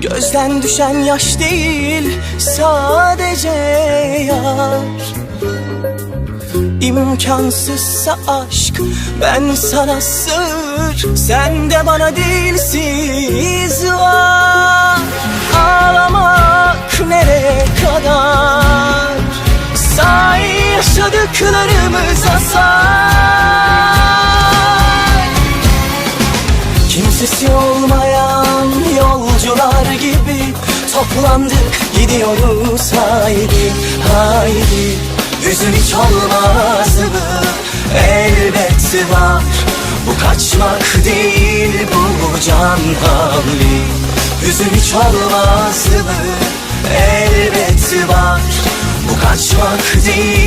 Gözden düşen yaş değil sadece yar. İmkansızsa aşk ben sana sır Sen de bana dilsiz var. Ağlamak nereye kadar? Say yaşadıklarımıza say Kimsesi olmayan yolcular gibi Toplandık gidiyoruz haydi haydi Hüzün hiç olmaz mı? Elbet var Bu kaçmak değil bu can havli Hüzün hiç olmaz mı? Elbet var Bu kaçmak değil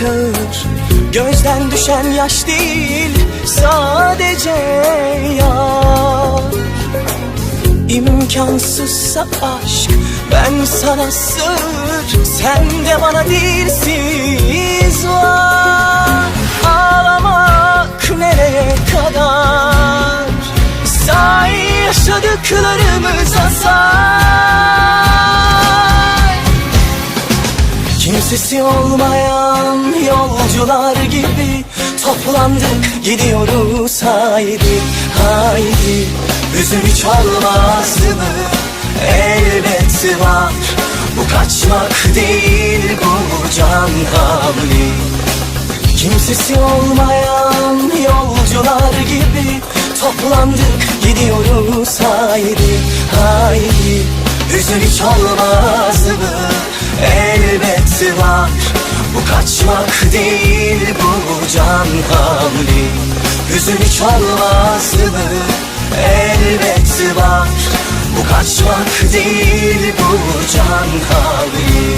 yukarı Gözden düşen yaş değil Sadece yar. İmkansızsa aşk Ben sana sır. Sen de bana dilsiz var. Ağlamak nereye kadar? Say yaşadıklarımıza say Kimsesi olmayan yolcular gibi Toplandık gidiyoruz haydi haydi Hüzün hiç olmaz mı? Elbet var Bu kaçmak değil bu can havli Kimsesi olmayan yolcular gibi Toplandık gidiyoruz haydi haydi Hüzün hiç olmaz mı? Elbet var. Bu kaçmak değil bu can havli Hüzün hiç olmaz mı? Elbet var. Bu kaçmak değil bu can havli